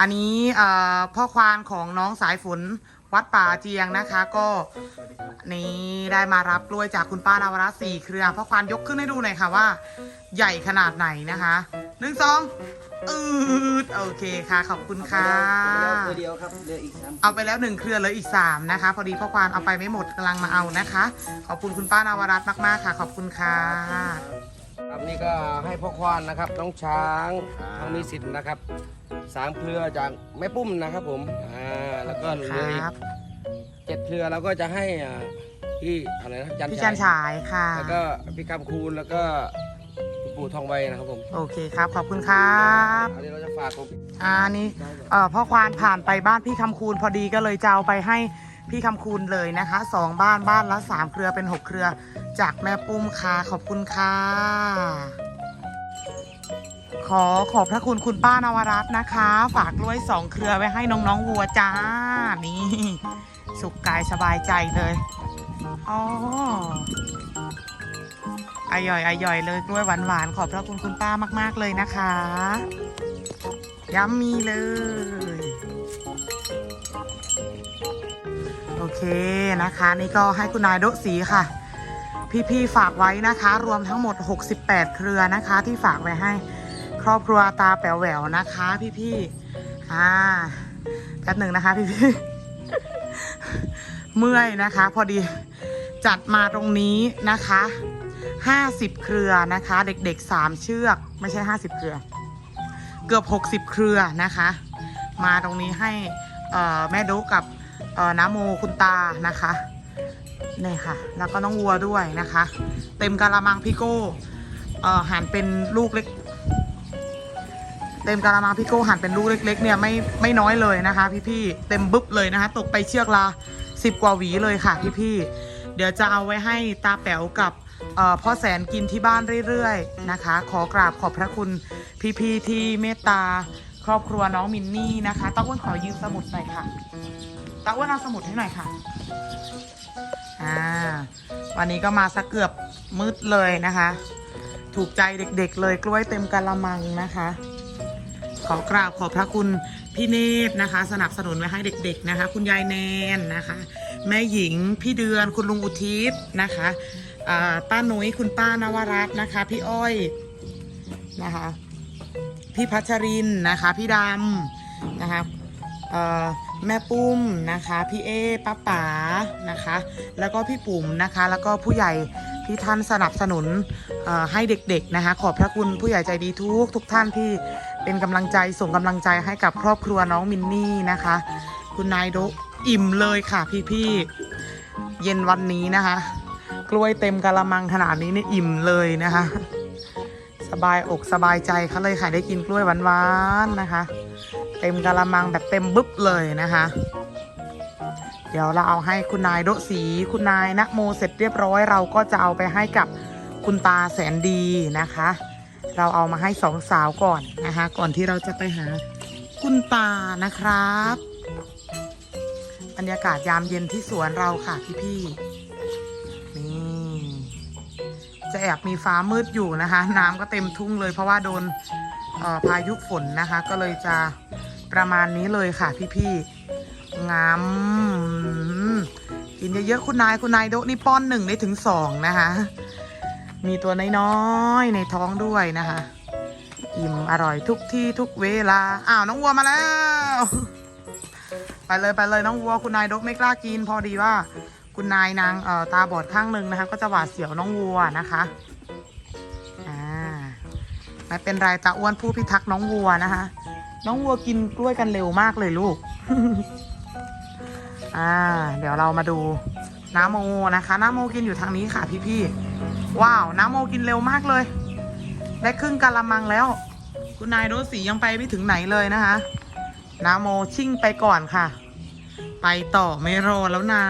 อันนี้เอ่อพ่อควานของน้องสายฝนวัดป่าเจียงนะคะ ก็นี่ได้มารับกล้วยจากคุณป้านาวรัตน์สี่เครือพ่อควานยกขึ้นให้ดูหน่อยค่ะว่า ใหญ่ขนาดไหนนะคะหนึ่งสองอืดโอเคค่ะ ขอบคุณค่ะเอาไปแล้วตัวเดียวครับเหลืออีกสามเอาไปแล้วหนึ่งเครือเหลืออีกสามนะคะ พอดีพ่อควานเอาไปไม่หมดกำลังมาเอานะคะ ขอบคุณคุณป้านาวรัตน์มากๆค่ะ ขอบคุณค่ะครับนี่ก็ให้พ่อควานนะครับน้องช้างน้องมีสิทธิ์นะครับ สามเครือจากแม่ปุ้มนะครับผมอ่าแล้วก็เหลืออีกครับเจ็ดเครือเราก็จะให้อ่าพี่อะไรนะจันพี่จันชัยฉายค่ะ แล้วก็พี่คำคูณแล้วก็พี่ปู่ทองใบนะครับผมโอเคครับ ขอบคุณครับอันนี้เราจะฝากของอ่านี่เอ่อพ่อควานผ่านไปบ้านพี่คำคูณพอดีก็เลยจะเอาไปให้พี่คำคูณเลยนะคะสองบ้านบ้านละสามเครือเป็นหกเครือ จากแม่ปุ้มค่ะขอบคุณค่ะ ขอขอบพระคุณคุณป้านวรัตน์นะคะ ฝากกล้วยสองเครือไว้ให้น้องๆวัวจ้า นี่ สุขกายสบายใจเลยอ๋ออร่อยอร่อยเลยกล้วยหวานๆขอบพระคุณคุณป้ามาก ๆเลยนะคะย้ำมีเลย โอเคนะคะ นี่ก็ให้คุณนายโดสีค่ะ พี่ ๆ ฝากไว้นะคะ รวมทั้งหมด 68 เครือนะคะ ที่ฝากไว้ให้ รอบครัวตาแป๋วแหววนะคะ พี่ๆอ่าแป๊บหนึ่งนะคะ พี่ๆเมื่อยนะคะ พอดีจัดมาตรงนี้นะคะ50เครือนะคะ เด็กๆ3เชือก ไม่ใช่50เครือ เกือบ60เครือนะคะ มาตรงนี้ให้แม่ดุกับน้าโมคุณตานะคะนี่ค่ะ แล้วก็น้องวัวด้วยนะคะ เต็มกะละมังพี่โก้ เอ่อหั่นเป็นลูกเล็ก เต็มกะละมังพี่โก้หั่นเป็นลูกเล็ก ๆ เนี่ยไม่ไม่น้อยเลยนะคะ พี่ๆเต็มบึ๊บเลยนะคะ ตกไปเชือกละสิบกว่าหวีเลยค่ะ พี่ๆเดี๋ยวจะเอาไว้ให้ตาแป๋วกับพ่อแสนกินที่บ้านเรื่อยๆนะคะ ขอกราบขอบพระคุณพี่ๆที่เมตตาครอบครัวน้องมินนี่นะคะตาอ้วนขอยืมสมุดหน่อยค่ะตาอ้วนเอาสมุดให้หน่อยค่ะอ่าวันนี้ก็มาสักเกือบมืดเลยนะคะ ถูกใจเด็กๆเลยกล้วยเต็มกะละมังนะคะ ขอกราบขอบพระคุณพี่เนตรนะคะ สนับสนุนไว้ให้เด็ก ๆนะคะ คุณยายแนนนะคะ แม่หญิงพี่เดือนคุณลุงอุทิศนะคะป้าหนุ้ยคุณป้านวรัตน์นะคะ พี่อ้อยนะคะ พี่พัชรินนะคะ พี่ดำนะคะแม่ปุ้มนะคะ พี่เอป้าป๋านะคะ แล้วก็พี่ปุ๋มนะคะ แล้วก็ผู้ใหญ่ที่ท่านสนับสนุนให้เด็กๆนะคะ ขอบพระคุณผู้ใหญ่ใจดีทุกทุกท่านที่ เป็นกำลังใจส่งกำลังใจให้กับครอบครัวน้องมินนี่นะคะ คุณนายโดอิ่มเลยค่ะพี่ๆเย็นวันนี้นะคะ กล้วยเต็มกะละมังขนาดนี้เนี่ยอิ่มเลยนะคะ สบายอกสบายใจเขาเลยค่ะได้กินกล้วยหวานๆนะคะ เต็มกะละมังแบบเต็มบึ๊บเลยนะคะเดี๋ยวเราเอาให้คุณนายโดสีคุณนายนะโมเสร็จเรียบร้อยเราก็จะเอาไปให้กับคุณตาแสนดีนะคะ เราเอามาให้สองสาวก่อนนะคะ ก่อนที่เราจะไปหาคุณตานะครับ บรรยากาศยามเย็นที่สวนเราค่ะพี่ๆนี่จะแอบมีฟ้ามืดอยู่นะคะ น้ำก็เต็มทุ่งเลยเพราะว่าโดนพายุฝนนะคะ ก็เลยจะประมาณนี้เลยค่ะพี่ๆงามกินเยอะๆคุณนายคุณนายโดนี่ป้อนหนึ่งได้ถึงสองนะคะ มีตัวน้อยๆในท้องด้วยนะคะ อิ่มอร่อยทุกที่ทุกเวลา อ้าวน้องวัวมาแล้ว ไปเลยไปเลยน้องวัวคุณนายดะไม่กล้ากิน พอดีว่าคุณนายนางเอ่อตาบอดข้างหนึ่งนะคะ ก็จะหวาดเสียวน้องวัวนะคะอ่าไม่เป็นไรตาอ้วนผู้พิทักษ์น้องวัวนะคะ น้องวัวกินกล้วยกันเร็วมากเลยลูก อ่า เดี๋ยวเรามาดูน้าโมนะคะน้าโมกินอยู่ทางนี้ค่ะพี่ๆ ว้าว น้าโมกินเร็วมากเลย ได้ครึ่งกะละมังแล้ว คุณนายโรสียังไปไม่ถึงไหนเลยนะคะ น้าโมชิ่งไปก่อนค่ะ ไปต่อไม่รอแล้วนะ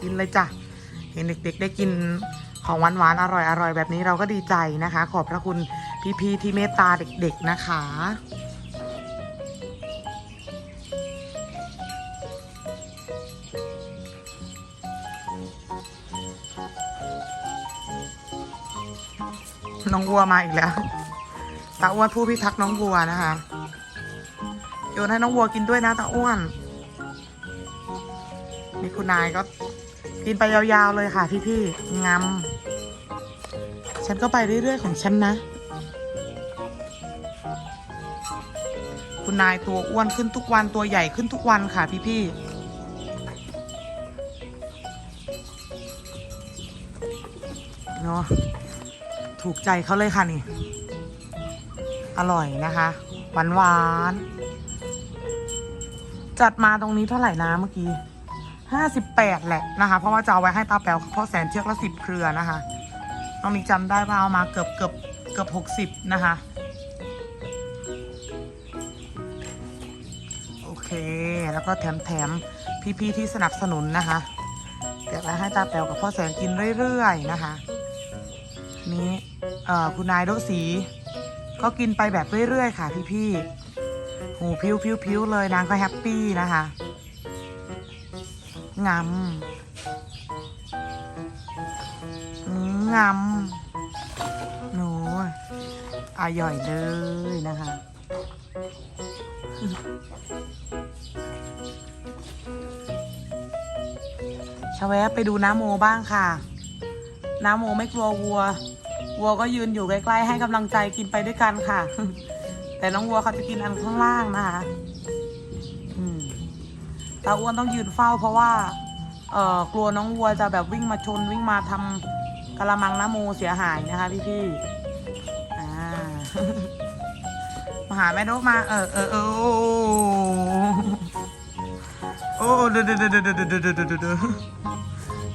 กินเลยจ้ะ เห็นเด็กๆได้กินของหวานๆอร่อยๆแบบนี้เราก็ดีใจนะคะ ขอบพระคุณพี่ๆที่เมตตาเด็กๆนะคะ น้องวัวมาอีกแล้วตาอ้วนผู้พิทักษ์น้องวัวนะคะโยนให้น้องวัวกินด้วยนะตาอ้วนนี่คุณนายก็กินไปยาวๆเลยค่ะพี่ๆงำฉันก็ไปเรื่อยๆของฉันนะ คุณนายตัวอ้วนขึ้นทุกวันตัวใหญ่ขึ้นทุกวันค่ะพี่ๆเนาะ ถูกใจเขาเลยค่ะนี่ อร่อยนะคะหวานหวานๆจัดมาตรงนี้เท่าไหร่นะเมื่อกี้ห้าสิบแปดแหละนะคะ เพราะว่าจะเอาไว้ให้ตาแป๋วเพราะแสนเชือกละสิบเครือนะคะน้องนิกจำได้ว่าเอามาเกือบเกือบเกือบหกสิบนะคะโอเค แล้วก็แถมแถมพี่ๆที่สนับสนุนนะคะเก็บไว้ให้ตาแป๋วกับพ่อแสนกินเรื่อยๆนะคะ นี่คุณนายโดสีก็กินไปแบบเรื่อยๆค่ะ พี่ๆหูพิ้วพิ้วพิ้วเลยนางก็แฮปปี้นะคะงำอืมงำหนูอร่อยเลยนะคะชะแวะไปดูน้าโมบ้างค่ะ น้าโมไม่กลัววัว วัวก็ยืนอยู่ใกล้ๆให้กำลังใจกินไปด้วยกันค่ะ แต่น้องวัวเขาจะกินอันข้างล่างนะคะตาอ้วนต้องยืนเฝ้าเพราะว่า เอ่อกลัวน้องวัวจะแบบวิ่งมาชนวิ่งมาทำกระมังน้ำโมเสียหายนะคะพี่ๆอ่มาหาแม่โดมา เออเออเออโอ้เดือดเดือดเดือดเดือดเดือด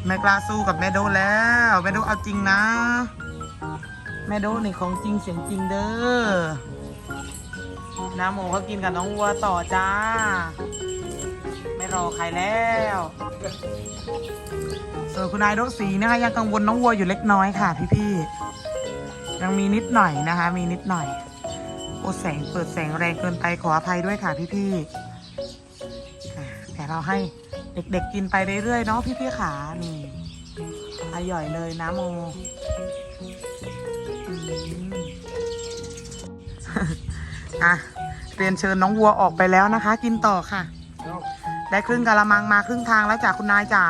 อแม่กล้าสู้กับแม่โดแล้วแม่โดเอาจริงนะ แม่โดนี่ของจริงเสียงจริงเด้อน้าโมเขากินกับน้องวัวต่อจ้า ไม่รอใครแล้วส่วนคุณนายโดสีนะคะยังกังวลน้องวัวอยู่เล็กน้อยค่ะ พี่ๆยังมีนิดหน่อยนะคะ มีนิดหน่อยโอแสงเปิดแสงแรงเกินไปขออภัยด้วยค่ะพี่ๆอ่แต่เราให้เด็กๆกินไปเรื่อยๆเนาะพี่ๆขานี่ อร่อยเลยนะโมอืมอะเรียนเชิญน้องวัวออกไปแล้วนะคะ กินต่อค่ะ ได้ครึ่งกะละมังมาครึ่งทางแล้วจากคุณนายจ๋า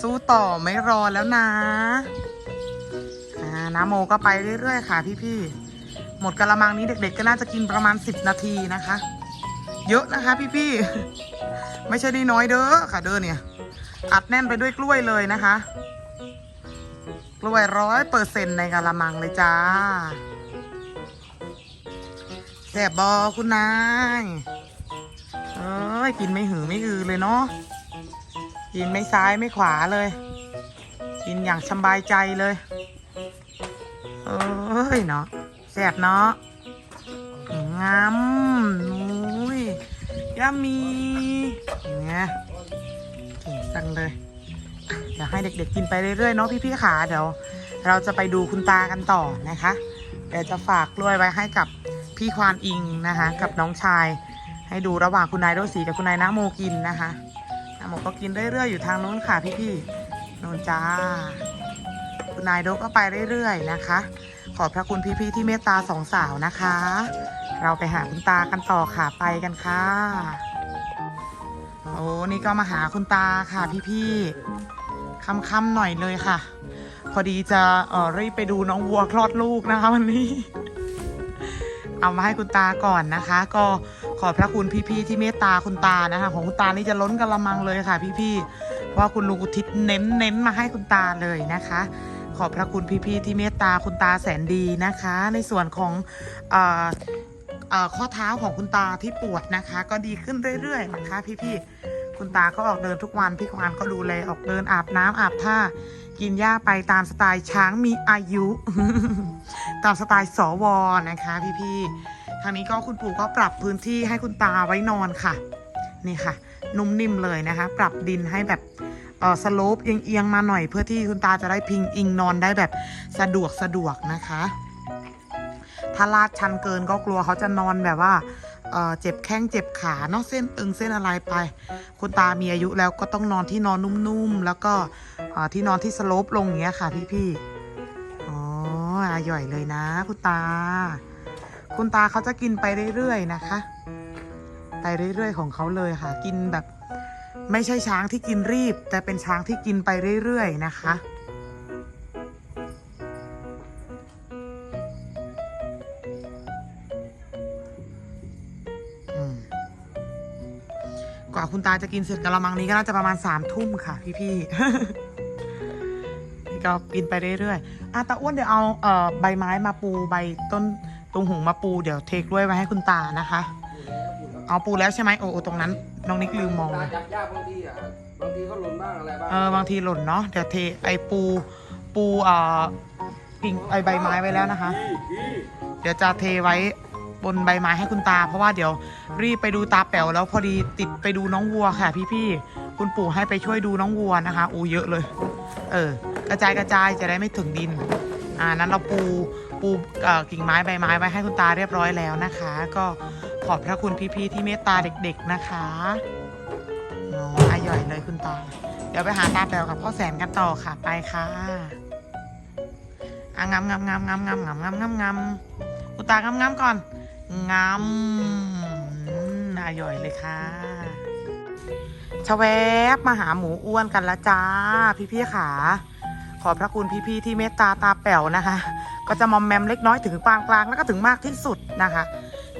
สู้ต่อไม่รอแล้วนะอ่าน้ำโมก็ไปเรื่อยๆค่ะพี่ๆหมดกะละมังนี้เด็ก ๆ ก็น่าจะกินประมาณ10นาทีนะคะ เยอะนะคะ พี่ๆไม่ใช่ได้น้อยเด้อค่ะเด้อเนี่ยอัดแน่นไปด้วยกล้วยเลยนะคะ กล้วยร้อยเปอร์เซ็นในกะละมังเลยจ้าแสบบอคุณนาย เอ้ย กินไม่หือไม่อือเลยเนาะ กินไม่ซ้ายไม่ขวาเลย กินอย่างสบายใจเลย เอ้ยเนาะแสบเนาะงามนุ้ยยามีเนี่ยเก่งจังเลย ดี๋ยวให้เด็กๆกินไปเรื่อยๆเนาะพี่ๆขาเดี๋ยว เราจะไปดูคุณตากันต่อนะคะ เดี๋ยวจะฝากกล้วยไว้ให้กับพี่ควานอิงนะคะ กับน้องชาย ให้ดูระหว่างคุณนายโรสีกับคุณนายนาโมกินนะคะนาโมก็กินเรื่อยๆอยู่ทางนู้นค่ะพี่ๆโนนจ้า คุณนายโดก็ไปเรื่อยๆนะคะ ขอบพระคุณพี่ๆที่เมตตาสองสาวนะคะ เราไปหาคุณตากันต่อค่ะไปกันค่ะโอ้นี่ก็มาหาคุณตาค่ะพี่ๆ ค่ำๆหน่อยเลยค่ะ พอดีจะเออรีบไปดูน้องวัวคลอดลูกนะคะวันนี้ เอามาให้คุณตาก่อนนะคะ ก็ขอบพระคุณพี่ๆที่เมตตาคุณตานะคะ ของคุณตานี่จะล้นกระมังเลยค่ะ พี่ๆเพราะว่าคุณลุงอุทิศเน้นเน้นมาให้คุณตาเลยนะคะ ขอบพระคุณพี่ๆที่เมตตาคุณตาแสนดีนะคะ ในส่วนของออออข้อเท้าของคุณตาที่ปวดนะคะ ก็ดีขึ้นเรื่อยๆนะคะ พี่ๆ คุณตาก็ออกเดินทุกวันพี่ควานก็ดูแลออกเดินอาบน้ำอาบท่า กินหญ้าไปตามสไตล์ช้างมีอายุ ตามสไตล์สวนะคะพี่ๆทางนี้ก็คุณปู่ก็ปรับพื้นที่ให้คุณตาไว้นอนค่ะ นี่ค่ะ นุ่มนิ่มเลยนะคะ ปรับดินให้แบบเออสโลปเอียงๆมาหน่อยเพื่อที่คุณตาจะได้พิงอิงนอนได้แบบสะดวกสะดวกนะคะ ถ้าลาดชันเกินก็กลัวเขาจะนอนแบบว่า เจ็บแข้งเจ็บขาเนาะเส้นตึงเส้นอะไรไป คุณตามีอายุแล้วก็ต้องนอนที่นอนนุ่มๆ แล้วก็ที่นอนที่สโลปลงอย่างเงี้ยค่ะพี่ๆอ๋ออร่อยเลยนะ คุณตา คุณตาเขาจะกินไปเรื่อยๆนะคะ ไปเรื่อยๆของเขาเลยค่ะ กินแบบ ไม่ใช่ช้างที่กินรีบ แต่เป็นช้างที่กินไปเรื่อยๆนะคะ คุณตาจะกินเสร็จกะละมังนี้ก็น่าจะประมาณสามทุ่มค่ะ พี่ๆนี่ก็กินไปเรื่อยๆอะตาอ้วนเดี๋ยวเอาเอ่อใบไม้มาปูใบต้นตรงหุงมาปูเดี๋ยวเทกล้วยไว้ให้คุณตานะคะ เอาปูแล้วใช่ไหมโอ้โอ้ตรงนั้น น้องนิกลืมมองตาเลย จับยากบางทีอะบางทีก็หล่นบ้างอะไรบ้างเออบางทีหล่นเนาะเดี๋ยวเทไอปูปูเอ่อกิ่งไอใบไม้ไว้แล้วนะคะ เดี๋ยวจะเทไว้ บนใบไม้ให้คุณตา เพราะว่าเดี๋ยวรีบไปดูตาแป๋วแล้วพอดีติดไปดูน้องวัวค่ะ พี่ๆคุณปู่ให้ไปช่วยดูน้องวัวนะคะอูเยอะเลย เออ กระจายกระจายจะได้ไม่ถึงดิน อ่านั้นเราปูปูกิ่งไม้ใบไม้ไว้ให้คุณตาเรียบร้อยแล้วนะคะ ก็ขอบพระคุณพี่ๆที่เมตตาเด็ก ๆนะคะโอ้อาย่อยเลยคุณตาเดี๋ยวไปหาตาแป๋วกับพ่อแสนกันต่อค่ะไปค่ะอะงามงามงามงามงามงามงามงามงามคุณตางามงามก่อน งามอืมอาย่อยเลยค่ะชะแวบมาหาหมูอ้วนกันละจ้า พี่ๆค่ะขอบพระคุณพี่ๆที่เมตตาตาแป๋วนะคะ ก็จะมอมแมมเล็กน้อยถึงกลางกลางแล้วก็ถึงมากที่สุดนะคะ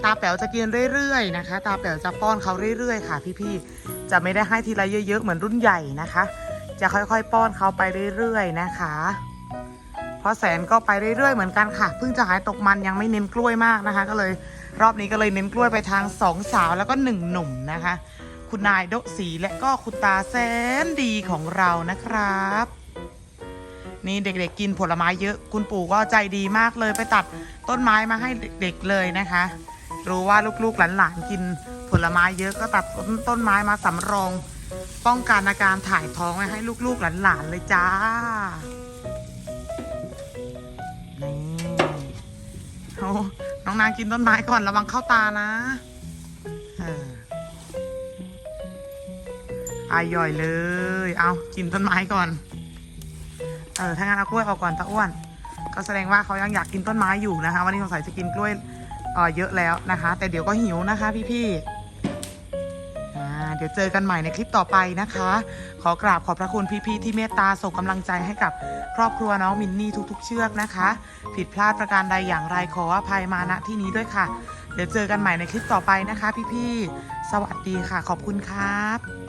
ตาแป๋วจะกินเรื่อยๆนะคะ ตาแป๋วจะป้อนเขาเรื่อยๆค่ะ พี่ๆจะไม่ได้ให้ทีละเยอะๆเหมือนรุ่นใหญ่นะคะ จะค่อยๆ ป้อนเขาไปเรื่อยๆนะคะ พราะแสนก็ไปเรื่อยๆเหมือนกันค่ะ เพิ่งจะหายตกมันยังไม่เน้นกล้วยมากนะคะ ก็เลยรอบนี้ก็เลยเน้นกล้วยไปทางสองสาวแล้วก็หนึ่งหนุ่มนะคะ คุณนายโดสีและก็คุณตาแสนดีของเรานะครับ นี่เด็กๆกินผลไม้เยอะ คุณปู่ก็ใจดีมากเลยไปตัดต้นไม้มาให้เด็กๆเลยนะคะ รู้ว่าลูกๆหลานๆกินผลไม้เยอะก็ตัดต้นต้นไม้มาสำรอง ป้องกันอาการถ่ายท้องไว้ให้ลูกๆหลานๆเลยจ้า น้องนางกินต้นไม้ก่อนระวังเข้าตานะเอายย่อยเลย เอากินต้นไม้ก่อน เออ ถ้างั้นเอากล้วยออกก่อนตาอ้วน ก็แสดงว่าเขายังอยากกินต้นไม้อยู่นะคะ วันนี้สงสัยจะกินกล้วยเออเยอะแล้วนะคะ แต่เดี๋ยวก็หิวนะคะ พี่ๆอ่ ดี๋ยวเจอกันใหม่ในคลิปต่อไปนะคะ ขอกราบขอบพระคุณพี่ๆที่เมตตาส่งกำลังใจให้กับครอบครัวน้องมินนี่ทุกๆ เชือกนะคะ ผิดพลาดประการใดอย่างไรขออภัยมาณที่นี้ด้วยค่ะ เดี๋ยวเจอกันใหม่ในคลิปต่อไปนะคะ พี่ๆสวัสดีค่ะ ขอบคุณครับ